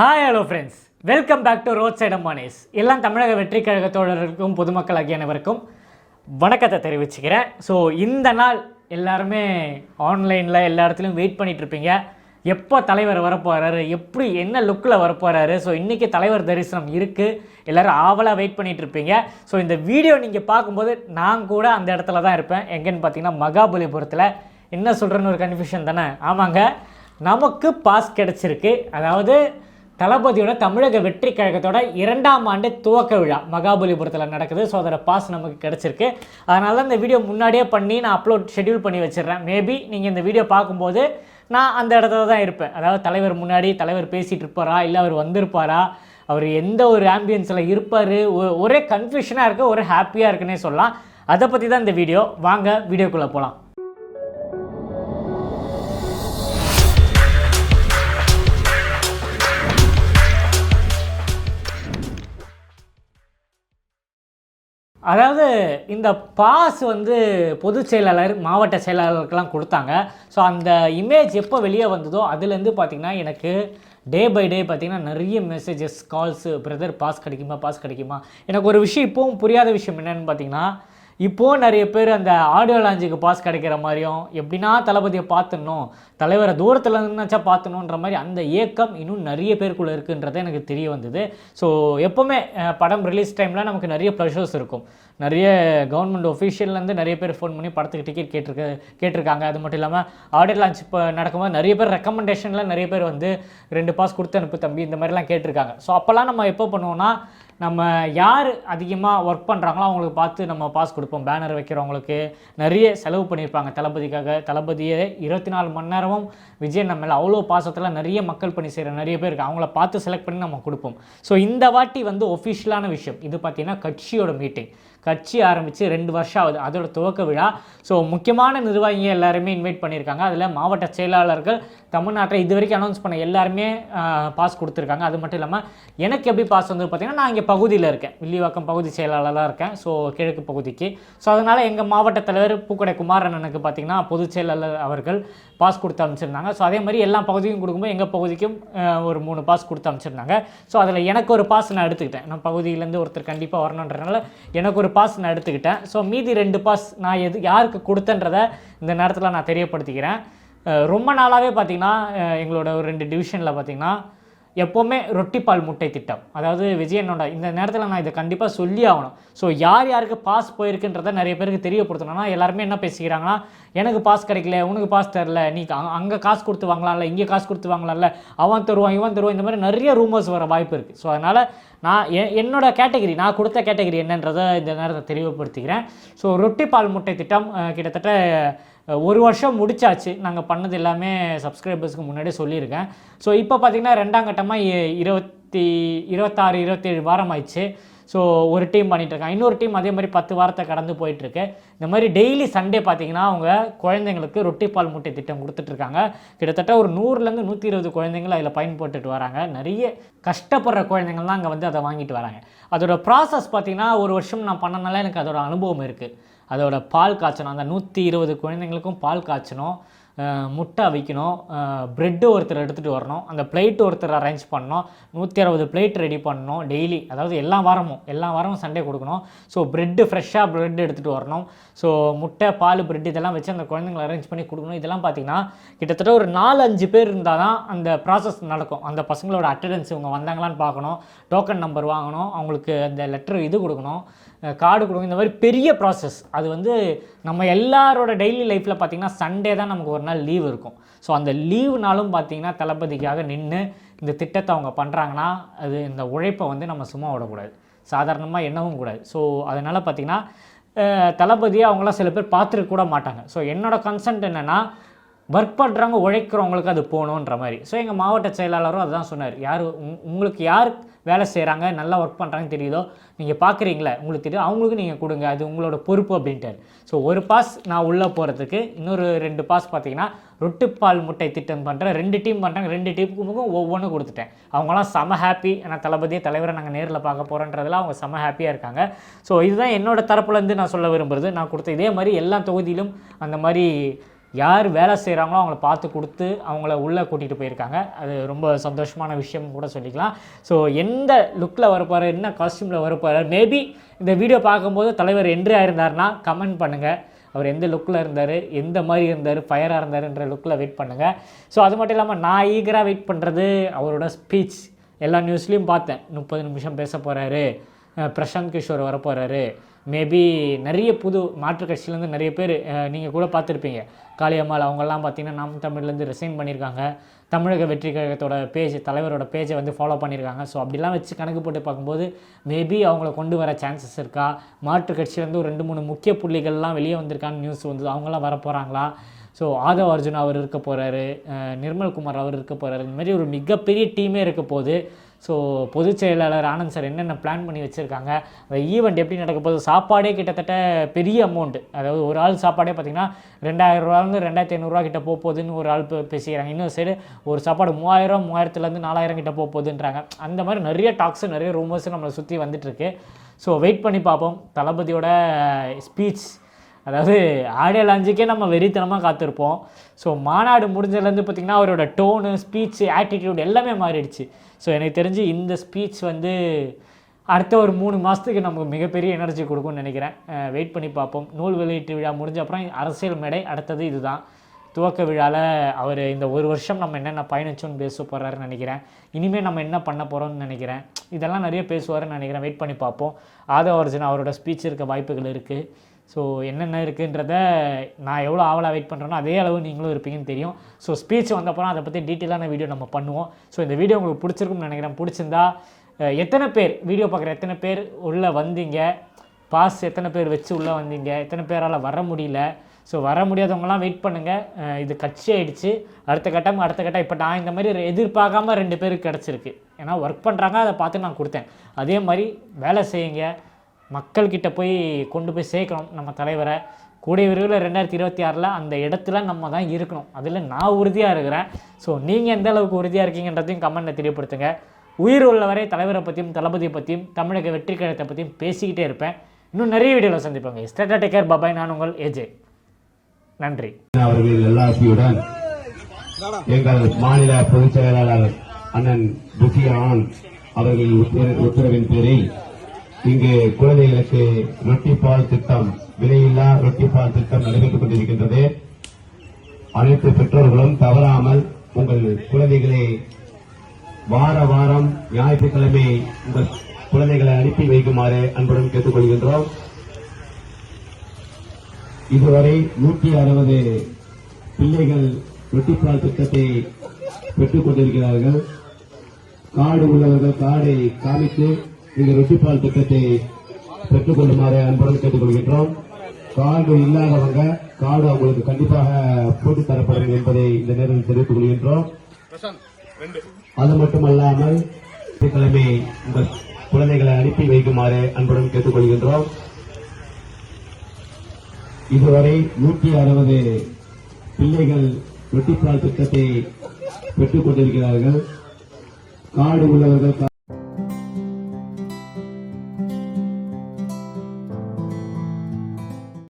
Hi hello friends welcome back to roadside அம்மானேஸ் எல்லாம் தமிழக வெற்றி கழக தோழர்களுக்கும் பொதுமக்கள் ஆகிய அனைவருக்கும் வணக்கத்தை தெரிவிச்சுக்கிறேன். ஸோ இந்த நாள் எல்லாருமே ஆன்லைனில் எல்லா இடத்துலையும் வெயிட் பண்ணிகிட்ருப்பீங்க இருப்பீங்க. எப்போ தலைவர் வரப்போகிறாரு எப்படி என்ன லுக்கில் வரப்போகிறாரு ஸோ இன்றைக்கி தலைவர் தரிசனம் இருக்குது எல்லோரும் ஆவலாக வெயிட் பண்ணிகிட்ருப்பீங்க ஸோ இந்த வீடியோ நீங்கள் பார்க்கும்போது நான் கூட அந்த இடத்துல தான் இருப்பேன். எங்கேன்னு பார்த்தீங்கன்னா மகாபலிபுரத்தில். என்ன சொல்கிறேன்னு ஒரு கன்ஃபியூஷன் தானே? ஆமாங்க. நமக்கு பாஸ் கிடச்சிருக்கு. அதாவது தளபதியோட தமிழக வெற்றி கழகத்தோட இரண்டாம் ஆண்டு துவக்க விழா மகாபலிபுரத்தில் நடக்குது. ஸோ அதோட பாஸ் நமக்கு கிடச்சிருக்கு. அதனால தான் இந்த வீடியோ முன்னாடியே பண்ணி நான் அப்லோட் ஷெட்யூல் பண்ணி வச்சிடுறேன். மேபி நீங்கள் இந்த வீடியோ பார்க்கும்போது நான் அந்த இடத்துல தான் இருப்பேன். அதாவது தலைவர் முன்னாடி தலைவர் பேசிகிட்டு இருப்பாரா? இல்லை அவர் வந்திருப்பாரா? அவர் எந்த ஒரு ஆம்பியன்ஸில் இருப்பார்? ஒரே கன்ஃபியூஷனாக இருக்குது ஒரே ஹாப்பியாக இருக்குன்னே சொல்லலாம். அதை பற்றி தான் இந்த வீடியோ வாங்க வீடியோக்குள்ளே போகலாம் அதாவது இந்த பாஸ் வந்து பொதுச் செயலாளர் மாவட்ட செயலாளருக்கெல்லாம் கொடுத்தாங்க. ஸோ அந்த இமேஜ் எப்போ வெளியே வந்ததோ அதுலேருந்து பார்த்தீங்கன்னா எனக்கு டே பை டே பார்த்தீங்கன்னா நிறைய மெசேஜஸ் கால்ஸு பிரதர் பாஸ் கிடைக்குமா பாஸ் கிடைக்குமா? எனக்கு ஒரு விஷயம் இப்போவும் புரியாத விஷயம் என்னென்னு பார்த்தீங்கன்னா இப்போது நிறைய பேர் அந்த ஆடியோ லாஞ்சுக்கு பாஸ் கிடைக்கிற மாதிரியும் எப்படின்னா தளபதியை பார்த்துடணும் தலைவரை தூரத்தில் இருந்துச்சா பார்த்துணுன்ற மாதிரி அந்த ஏக்கம் இன்னும் நிறைய பேருக்குள்ளே இருக்குன்றது எனக்கு தெரிய வந்தது. ஸோ எப்போவுமே படம் ரிலீஸ் டைமில் நமக்கு நிறைய ப்ளஷர்ஸ் இருக்கும். நிறைய கவர்மெண்ட் ஒஃபிஷியல்லேருந்து நிறைய பேர் ஃபோன் பண்ணி படத்துக்கு டிக்கெட் கேட்டிருக்க கேட்டிருக்காங்க. அது மட்டும் இல்லாமல் ஆடியோ லான்ச் இப்போ நடக்கும்போது நிறைய பேர் ரெக்கமெண்டேஷனில் நிறைய பேர் வந்து ரெண்டு பாஸ் கொடுத்து அனுப்பு தம்பி இந்த மாதிரிலாம் கேட்டிருக்காங்க. ஸோ அப்போல்லாம் நம்ம எப்போ பண்ணுவோம்னா நம்ம யார் அதிகமாக ஒர்க் பண்ணுறாங்களோ அவங்களுக்கு பார்த்து நம்ம பாஸ் கொடுப்போம். பேனர் வைக்கிறவங்களுக்கு நிறைய செலவு பண்ணியிருப்பாங்க. தளபதிக்காக தளபதியை இருபத்தி நாலு மணி நேரமும் விஜய் நம்ம மேலே அவ்வளோ பாசத்தில் நிறைய மக்கள் பணி செய்கிற நிறைய பேர் இருக்குது அவங்கள பார்த்து செலக்ட் பண்ணி நம்ம கொடுப்போம். ஸோ இந்த வாட்டி வந்து ஒஃபிஷியலான விஷயம். இது பார்த்திங்கன்னா கட்சியோட மீட்டிங் கட்சி ஆரம்பித்து ரெண்டு வருஷம் ஆகுது. அதோட துவக்க விழா. ஸோ முக்கியமான நிர்வாகிங்க எல்லாருமே இன்வைட் பண்ணியிருக்காங்க. அதில் மாவட்ட செயலாளர்கள் தமிழ்நாட்டில் இது வரைக்கும் அனௌன்ஸ் பண்ண எல்லாருமே பாஸ் கொடுத்துருக்காங்க. அது மட்டும் இல்லாமல் எனக்கு எப்படி பாஸ் வந்து பார்த்தீங்கன்னா நான் இங்கே பகுதியில் இருக்கேன். வில்லிவாக்கம் பகுதி செயலாளராக இருக்கேன். ஸோ கிழக்கு பகுதிக்கு. ஸோ அதனால் எங்கள் மாவட்ட தலைவர் பூக்கடை குமாரண்ணனுக்கு பார்த்திங்கன்னா பொதுச் செயலாளர் அவர்கள் பாஸ் கொடுத்து அமைச்சிருந்தாங்க ஸோ அதே மாதிரி எல்லா பகுதிக்கும் கொடுக்கும்போது எங்கள் பகுதிக்கும் ஒரு மூணு பாஸ் கொடுத்து அமைச்சிருந்தாங்க ஸோ அதில் எனக்கு ஒரு பாஸ் நான் எடுத்துக்கிட்டேன். நான் பகுதியிலேருந்து ஒருத்தர் கண்டிப்பாக வரணுன்றனால எனக்கு ஒரு பாஸ் நான் எடுத்துக்கிட்டேன். ஸோ மீதி ரெண்டு பாஸ் நான் எது யாருக்கு கொடுத்தன்றதை இந்த நேரத்தில் நான் தெரியப்படுத்திக்கிறேன். ரொம்ப நாளாகவே பார்த்தீங்கன்னா எங்களோட ஒரு ரெண்டு டிவிஷனில் பார்த்தீங்கன்னா எப்போவுமே ரொட்டிப்பால் முட்டை திட்டம் அதாவது விஜயனோட இந்த நேரத்தில் நான் இதை கண்டிப்பாக சொல்லி ஆகணும். ஸோ யார் யாருக்கு பாஸ் போயிருக்குன்றதை நிறைய பேருக்கு தெரியப்படுத்தணும்னா எல்லாருமே என்ன பேசிக்கிறாங்கன்னா எனக்கு பாஸ் கிடைக்கல உனக்கு பாஸ் தரல. நீ அங்கே காசு கொடுத்து வாங்கலாம்ல இங்கே காசு கொடுத்து வாங்கலாம்ல. அவன் தருவான் இவன் தருவான். இந்த மாதிரி நிறைய ரூமர்ஸ் வர வாய்ப்பு இருக்குது ஸோ அதனால் நான் என் என்னோட கேட்டகரி நான் கொடுத்த கேட்டகரி என்னன்றதை இந்த நேரத்தை தெளிவுபடுத்திக்கிறேன். ஸோ ரொட்டி பால் முட்டை திட்டம் கிட்டத்தட்ட ஒரு வருஷம் முடிச்சாச்சு. நாங்கள் பண்ணது எல்லாமே சப்ஸ்கிரைபர்ஸ்க்கு முன்னாடியே சொல்லியிருக்கேன். ஸோ இப்போ பார்த்தீங்கன்னா ரெண்டாம் கட்டமாக இருபத்தி இருபத்தாறு இருபத்தேழு வாரம் ஆயிடுச்சு ஸோ ஒரு டீம் பண்ணிட்டு இன்னொரு டீம் அதே மாதிரி பத்து வாரத்தை கடந்து போயிட்டுருக்கு. இந்த மாதிரி டெய்லி சண்டே பார்த்தீங்கன்னா அவங்க குழந்தைங்களுக்கு ரொட்டி பால் முட்டை திட்டம் கொடுத்துட்ருக்காங்க கிட்டத்தட்ட ஒரு நூறுலேருந்து நூற்றி இருபது குழந்தைங்கள் அதில் பயன்பட்டுட்டு வராங்க. நிறைய கஷ்டப்படுற குழந்தைங்கள் தான் அங்கே வந்து அதை வாங்கிட்டு வராங்க. அதோடய ப்ராசஸ் பார்த்தீங்கன்னா ஒரு வருஷம் நான் பண்ணனால எனக்கு அதோடய அனுபவம் இருக்குது அதோட பால் காய்ச்சணும். அந்த நூற்றி இருபது குழந்தைங்களுக்கும் பால் காய்ச்சணும். முட்டை அவிக்கணும். ப்ரெட்டு ஒருத்தர் எடுத்துகிட்டு வரணும். அந்த பிளேட் ஒருத்தர் அரேஞ்ச் பண்ணணும். நூற்றி அறுபது பிளேட் ரெடி பண்ணணும் டெய்லி அதாவது எல்லா வாரமும். எல்லா வாரமும் சண்டே கொடுக்கணும். ஸோ ப்ரெட்டு ஃப்ரெஷ்ஷாக ப்ரெட் எடுத்துகிட்டு வரணும். ஸோ முட்டை பால் ப்ரெட் இதெல்லாம் வச்சு அந்த குழந்தைங்களை அரேஞ்ச் பண்ணி கொடுக்கணும். இதெல்லாம் பார்த்தீங்கன்னா கிட்டத்தட்ட ஒரு நாலு அஞ்சு பேர் இருந்தால் தான் அந்த ப்ராசஸ் நடக்கும். அந்த பசங்களோட அட்டண்டன்ஸ் இவங்க வந்தாங்களான்னு பார்க்கணும். டோக்கன் நம்பர் வாங்கணும். அவங்களுக்கு அந்த லெட்டர் இது கொடுக்கணும். கார்டு கொடுங்க இந்த மாதிரி பெரிய ப்ராசஸ் அது வந்து நம்ம எல்லாரோட டெய்லி லைஃப்பில் பார்த்தீங்கன்னா சண்டே தான் நமக்கு ஒரு நாள் லீவ் இருக்கும். ஸோ அந்த லீவுனாலும் பார்த்தீங்கன்னா தளபதிக்காக நின்று இந்த திட்டத்தை அவங்க பண்ணுறாங்கன்னா அது இந்த உழைப்பை வந்து நம்ம சும்மா விடக்கூடாது. சாதாரணமாக எண்ணவும் கூடாது. ஸோ அதனால் பார்த்தீங்கன்னா தளபதியை அவங்களாம் சில பேர் பார்த்துருக்க கூட மாட்டாங்க. ஸோ என்னோட கன்சென்ட் என்னென்னா ஒர்க் பண்ணுறவங்க உழைக்கிறவங்களுக்கு அது போகணுன்ற மாதிரி. ஸோ எங்கள் மாவட்ட செயலாளரும் அதுதான் சொன்னார். யார் உங்- உங்களுக்கு யார் வேலை செய்கிறாங்க நல்லா ஒர்க் பண்ணுறாங்கன்னு தெரியுதோ நீங்கள் பார்க்குறீங்களே உங்களுக்கு தெரியும் அவங்களுக்கு நீங்கள் கொடுங்க அது உங்களோட பொறுப்பு அப்படின்ட்டார். ஸோ ஒரு பாஸ் நான் உள்ளே போகிறதுக்கு இன்னொரு ரெண்டு பாஸ் பார்த்தீங்கன்னா ரொட்டுப்பால் முட்டை திட்டம் பண்ணுறேன் ரெண்டு டீம் பண்ணுறாங்க ரெண்டு டீமுக்கும் ஒவ்வொன்றும் கொடுத்துட்டேன். அவங்களாம் செம ஹாப்பி ஆனால் தளபதியை தலைவரை நாங்கள் நேரில் பார்க்க போகிறோன்றதுல அவங்க செம ஹாப்பியாக இருக்காங்க. ஸோ இதுதான் என்னோடய தரப்புலேருந்து நான் சொல்ல விரும்புறது. நான் கொடுத்த இதே மாதிரி எல்லா தொகுதியிலும் அந்த மாதிரி யார் வேலை செய்கிறாங்களோ அவங்கள பார்த்து கொடுத்து அவங்கள உள்ளே கூட்டிகிட்டு போயிருக்காங்க. அது ரொம்ப சந்தோஷமான விஷயம் கூட சொல்லிக்கலாம். ஸோ எந்த லுக்கில் வரப்போகிற என்ன காஸ்டியூமில் வரப்போகிற மேபி இந்த வீடியோ பார்க்கும்போது தலைவர் என்ட்ரி ஆயிருந்தார்னா கமெண்ட் பண்ணுங்கள் அவர் எந்த லுக்கில் இருந்தார் எந்த மாதிரி இருந்தார் ஃபயராக இருந்தாருன்ற லுக்கில் வெயிட் பண்ணுங்கள் ஸோ அது மட்டும் இல்லாமல் நான் ஈகராக வெயிட் பண்ணுறது அவரோட ஸ்பீச் எல்லா நியூஸ்லேயும் பார்த்தேன். முப்பது நிமிஷம் பேச போகிறாரு பிரசாந்த் கிஷோர் வரப்போகிறாரு மேபி நிறைய புது மாற்றுக் கட்சியிலேருந்து நிறைய பேர் நீங்கள் கூட பார்த்துருப்பீங்க. காளியம்மாள் அவங்கெல்லாம் பார்த்தீங்கன்னா நாம் தமிழ்லேருந்து ரிசைன் பண்ணியிருக்காங்க. தமிழக வெற்றி கழகத்தோட பேஜ் தலைவரோட பேஜை வந்து ஃபாலோ பண்ணியிருக்காங்க. ஸோ அப்படிலாம் வச்சு கணக்கு போட்டு பார்க்கும்போது மேபி அவங்கள கொண்டு வர சான்சஸ் இருக்கா? மாற்று கட்சியிலேருந்து ஒரு ரெண்டு மூணு முக்கிய புள்ளிகள்லாம் வெளியே வந்திருக்கான்னு நியூஸ் வந்து அவங்களாம் வர போகிறாங்களா ஸோ ஆதவ் அர்ஜுன் அவர் இருக்க போகிறாரு நிர்மல்குமார் அவர் இருக்க போகிறாரு இந்த மாதிரி ஒரு மிகப்பெரிய டீமே இருக்க போகுது. ஸோ பொதுச் செயலாளர் ஆனந்த் சார் என்னென்ன பிளான் பண்ணி வச்சுருக்காங்க? அந்த ஈவெண்ட் எப்படி நடக்க போகுது? சாப்பாடே கிட்டத்தட்ட பெரிய அமௌண்ட்டு அதாவது ஒரு ஆள் சாப்பாடே பார்த்திங்கன்னா ரெண்டாயிரரூவாலேருந்து ரெண்டாயிரத்தி ஐநூறுரூவா கிட்ட போகுதுன்னு ஒரு ஆள் பேசிக்கிறாங்க. இன்னொரு சைடு ஒரு சாப்பாடு மூவாயிரம் மூவாயிரத்துலேருந்து நாலாயிரம் கிட்ட போகுதுன்றாங்க. அந்த மாதிரி நிறைய டாக்ஸ் நிறைய ரூமர்ஸும் நம்மளை சுற்றி வந்துட்டுருக்கு ஸோ வெயிட் பண்ணி பார்ப்போம். தளபதியோட ஸ்பீச் அதாவது ஆடியோ லாஞ்சுக்கே நம்ம வெறித்தனமாக காத்திருப்போம். ஸோ மாநாடு முடிஞ்சதுலேருந்து பார்த்திங்கன்னா அவரோட டோனு ஸ்பீச்சு ஆட்டிடியூட் எல்லாமே மாறிடுச்சு. ஸோ எனக்கு தெரிஞ்சு இந்த ஸ்பீச் வந்து அடுத்த ஒரு மூணு மாதத்துக்கு நமக்கு மிகப்பெரிய எனர்ஜி கொடுக்கும்னு நினைக்கிறேன். வெயிட் பண்ணி பார்ப்போம். நூல் வெளியீட்டு விழா முடிஞ்ச அப்புறம் அரசியல் மேடை அடுத்தது இதுதான். துவக்க விழாவில் அவர் இந்த ஒரு வருஷம் நம்ம என்னென்ன பயணிச்சோன்னு பேச போகிறாருன்னு நினைக்கிறேன். இனிமேல் நம்ம என்ன பண்ண போகிறோம்னு நினைக்கிறேன். இதெல்லாம் நிறைய பேசுவார்னு நினைக்கிறேன். வெயிட் பண்ணி பார்ப்போம். ஆதவ அர்ஜுன் அவரோட ஸ்பீச் இருக்க வாய்ப்புகள் இருக்குது ஸோ என்னென்ன இருக்குன்றத நான் எவ்வளோ ஆவலாக வெயிட் பண்ணுறேனோ அதே அளவு நீங்களும் இருப்பீங்கன்னு தெரியும். ஸோ ஸ்பீச் வந்தப்பறம் அதை பற்றி டீட்டெயிலான வீடியோ நம்ம பண்ணுவோம். ஸோ இந்த வீடியோ உங்களுக்கு பிடிச்சிருக்கும்னு நினைக்கிறேன். பிடிச்சிருந்தா எத்தனை பேர் வீடியோ பார்க்குற எத்தனை பேர் உள்ளே வந்தீங்க? பாஸ் எத்தனை பேர் வச்சு உள்ளே வந்தீங்க? எத்தனை பேரால் வர முடியல? ஸோ வர முடியாதவங்கலாம் வெயிட் பண்ணுங்கள் இது கட்சி ஆகிடுச்சு அடுத்த கட்டம் அடுத்த கட்டம். இப்போ நான் இந்த மாதிரி எதிர்பார்க்காம ரெண்டு பேருக்கு கிடச்சிருக்கு. ஏன்னா ஒர்க் பண்ணுறாங்க அதை பார்த்து நான் கொடுத்தேன். அதே மாதிரி வேலை செய்யுங்க. மக்கள்கிட்ட போய் கொண்டு போய் சேர்க்கணும். நம்ம தலைவரை கூடிய விரைவில் ரெண்டாயிரத்தி இருபத்தி ஆறில் அந்த இடத்துல நம்ம தான் இருக்கணும். அதில் நான் உறுதியாக இருக்கிறேன். ஸோ நீங்கள் எந்த அளவுக்கு உறுதியாக இருக்கீங்கன்றதையும் கமெண்ட்டில் தெரியப்படுத்துங்க. உயிர் உள்ளவரை தலைவரை பற்றியும் தளபதியை பற்றியும் தமிழக வெற்றி கழகத்தை பற்றியும் பேசிக்கிட்டே இருப்பேன். இன்னும் நிறைய வீடியோவில் சந்திப்பாங்க. ஸ்டேட்டா டேக்கர் பபாய் நான் உங்கள் ஏஜே நன்றி. அவர்கள் எல்லாசியுடன் எங்கள் மாநில பொதுச் செயலாளர் அண்ணன் புசியான் அவர்களின் உத்தரவின் பேரில் இங்கு குழந்தைகளுக்கு ரொட்டிப்பால் திட்டம் விலையில்லா ரொட்டிப்பால் திட்டம் நடைபெற்றுக் கொண்டிருக்கின்றது. அனைத்து பெற்றோர்களும் தவறாமல் உங்கள் குழந்தைகளை வார வாரம் ஞாயிற்றுக்கிழமை உங்கள் குழந்தைகளை அனுப்பி வைக்குமாறு அன்புடன் கேட்டுக்கொள்கின்றோம். இதுவரை நூற்றி அறுபது பிள்ளைகள் ரொட்டிப்பால் திட்டத்தை பெற்றுக் கொண்டிருக்கிறார்கள். காடு உள்ளவர்கள் காடை காமித்து இந்த ரொட்டிப்பால் திட்டத்தை பெற்றுக் கொள்ளுமாறு அன்புடன் கேட்டுக்கொள்கின்றோம். கார்டு இல்லாதவங்க கார்டு அவங்களுக்கு கண்டிப்பாக போட்டு தரப்படும் என்பதை இந்த நேரில் தெரிவித்துக் கொள்கின்றோம். அது மட்டுமல்லாமல் கிழமை உங்கள் குழந்தைகளை அனுப்பி வைக்குமாறு அன்புடன் கேட்டுக்கொள்கின்றோம். இதுவரை நூற்றி அறுபது பிள்ளைகள் ரொட்டிப்பால் திட்டத்தை பெற்றுக் கொண்டிருக்கிறார்கள். காடு உள்ளவர்கள்